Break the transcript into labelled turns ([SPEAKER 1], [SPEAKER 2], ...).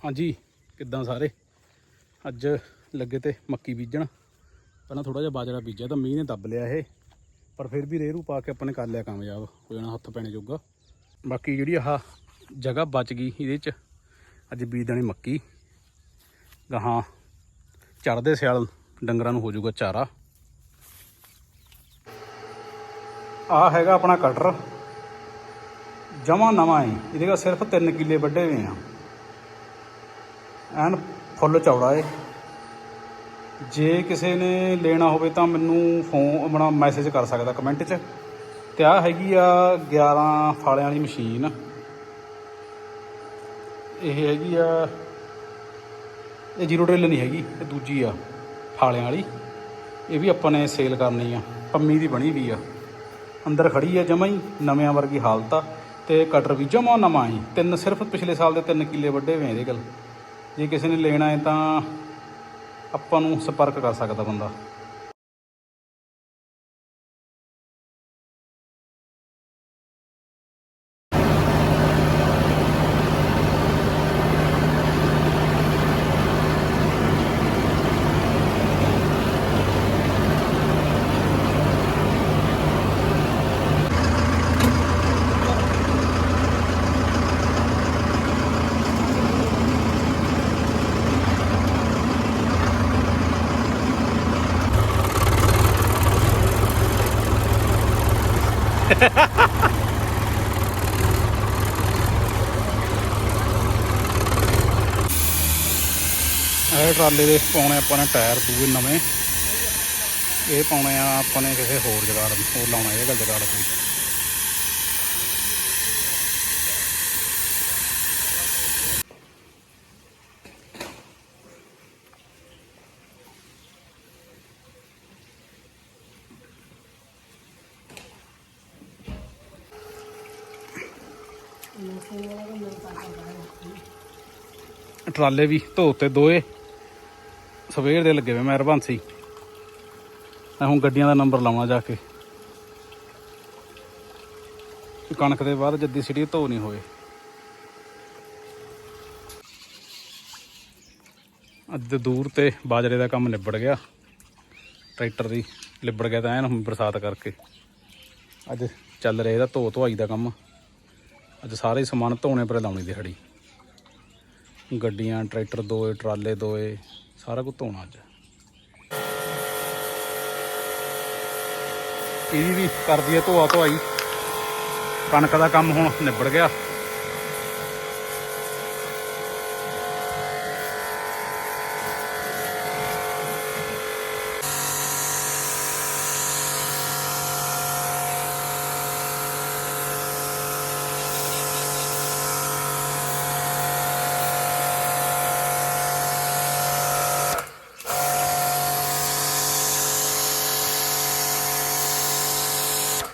[SPEAKER 1] ਹਾਂਜੀ, ਕਿੱਦਾਂ ਸਾਰੇ? ਅੱਜ ਲੱਗੇ ਤੇ ਮੱਕੀ ਬੀਜਣ। ਪਹਿਲਾਂ ਥੋੜਾ ਜਿਹਾ ਬਾਜਰਾ ਬੀਜਿਆ ਤਾਂ ਮੀਂਹ ਨੇ ਦੱਬ ਲਿਆ ਇਹ, ਪਰ ਫਿਰ ਵੀ ਰੇਰੂ ਪਾ ਕੇ ਆਪਾਂ ਨੇ ਕਰ ਲਿਆ ਕਾਮਯਾਬ ਹੋ ਜਾਣਾ ਹੱਥ ਪੈਣੇ ਜੋਗਾ। ਬਾਕੀ ਜਿਹੜੀ ਆਹ ਜਗ੍ਹਾ ਬਚ ਗਈ ਇਹਦੇ ਚ, ਅੱਜ ਬੀਜ ਦੇਣੀ ਮੱਕੀ। ਗਾਹਾਂ ਚੜਦੇ ਸਿਆਲ ਡੰਗਰਾਂ ਨੂੰ ਹੋ ਜਾਊਗਾ ਚਾਰਾ। ਆ ਹੈਗਾ ਆਪਣਾ ਕਟਰ। ਜਮਾ ਨਵਾਂ ਹੈ ਇਹਦੇ ਕੋਲ ਸਿਰਫ 3 ਕਿੱਲੇ ਵੱਡੇ ਹੋਏ ਆ। ਐਨ ਫੁੱਲ ਚੌੜਾ ਏ। ਜੇ ਕਿਸੇ ਨੇ ਲੈਣਾ ਹੋਵੇ ਤਾਂ ਮੈਨੂੰ ਫੋਨ, ਆਪਣਾ ਮੈਸੇਜ ਕਰ ਸਕਦਾ ਕਮੈਂਟ 'ਚ। ਤੇ ਆ ਹੈਗੀ ਆ 11 ਫਾਲਿਆਂ ਵਾਲੀ ਮਸ਼ੀਨ। ਇਹ ਹੈਗੀ ਆ, ਇਹ ਜ਼ੀਰੋ ਡਰਿਲ ਨਹੀਂ ਹੈਗੀ, ਇਹ ਦੂਜੀ ਆ ਫਾਲਿਆਂ ਵਾਲੀ। ਇਹ ਵੀ ਆਪਾਂ ਨੇ ਸੇਲ ਕਰਨੀ ਆ, ਪੰਮੀ ਦੀ ਬਣੀ ਵੀ ਆ। ਅੰਦਰ ਖੜੀ ਆ ਜਮਾ ਹੀ, ਨਵਿਆਂ ਵਰਗੀ ਹਾਲਤ ਆ। ਤੇ ਕਟਰ ਵੀ ਜਮਾ ਨਵਾਂ ਹੀ, ਤਿੰਨ ਸਿਰਫ ਪਿਛਲੇ ਸਾਲ ਦੇ ਤਿੰਨ ਕਿੱਲੇ ਵੱਡੇ ਹੋਏ ਇਹਦੇ ਕੋਲ। ਜੇ ਕਿਸੇ ਨੇ ਲੈਣਾ ਹੈ ਤਾਂ ਆਪਾਂ ਨੂੰ ਸੰਪਰਕ ਕਰ ਸਕਦਾ ਬੰਦਾ। ਇਹ ਟਰਾਲੇ ਦੇ ਪਾਉਣੇ ਆਪਾਂ ਨੇ ਟਾਇਰ ਦੂਏ ਨਵੇਂ। ਇਹ ਪਾਉਣੇ ਆ ਆਪਾਂ ਨੇ ਕਿਸੇ ਹੋਰ ਜਗਾੜ ਹੋਰ ਲਾਉਣਾ ਇਹ ਗੱਲ ਜਗਾੜ ਕੋਈ ਟਰਾਲੇ ਵੀ ਧੋਤੇ ਦੋਏ। ਸਵੇਰ ਦੇ ਲੱਗੇ ਵੇ ਮੈਂ ਹਰਬੰਸੀ ਮੈਂ ਹੁਣ ਗੱਡੀਆਂ ਦਾ ਨੰਬਰ ਲਾਉਣਾ ਜਾ ਕੇ। ਕਣਕ ਦੇ ਬਾਅਦ ਜੱਦੀ ਸਿਟੀ ਧੋ ਨਹੀਂ ਹੋਏ। ਅੱਜ ਦੂਰ ਤੇ ਬਾਜਰੇ ਦਾ ਕੰਮ ਨਿਬੜ ਗਿਆ। ਟਰੈਕਟਰ ਦੀ ਲਿਬੜ ਗਿਆ ਤਾਂ ਐਨ ਹੁਣ ਬਰਸਾਤ ਕਰਕੇ। ਅੱਜ ਚੱਲ ਰਿਹਾ ਇਹਦਾ ਧੋ ਧੁਆਈ ਦਾ ਕੰਮ। ਅੱਜ ਸਾਰੇ ਸਮਾਨ ਧੋਣੇ ਪਰ ਲਾਉਣੀ ਦਿਹਾੜੀ ਗੱਡੀਆਂ, ਟਰੈਕਟਰ ਦੋਏ, ਟਰਾਲੇ ਦੋਏ, ਸਾਰਾ ਕੁਝ ਧੋਣਾ ਅੱਜ। ਇਹਦੀ ਵੀ ਕਰਦੀ ਹੈ ਧੋਆ ਧੋਆਈ ਕਣਕ ਦਾ ਕੰਮ ਹੁਣ ਨਿਬੜ ਗਿਆ।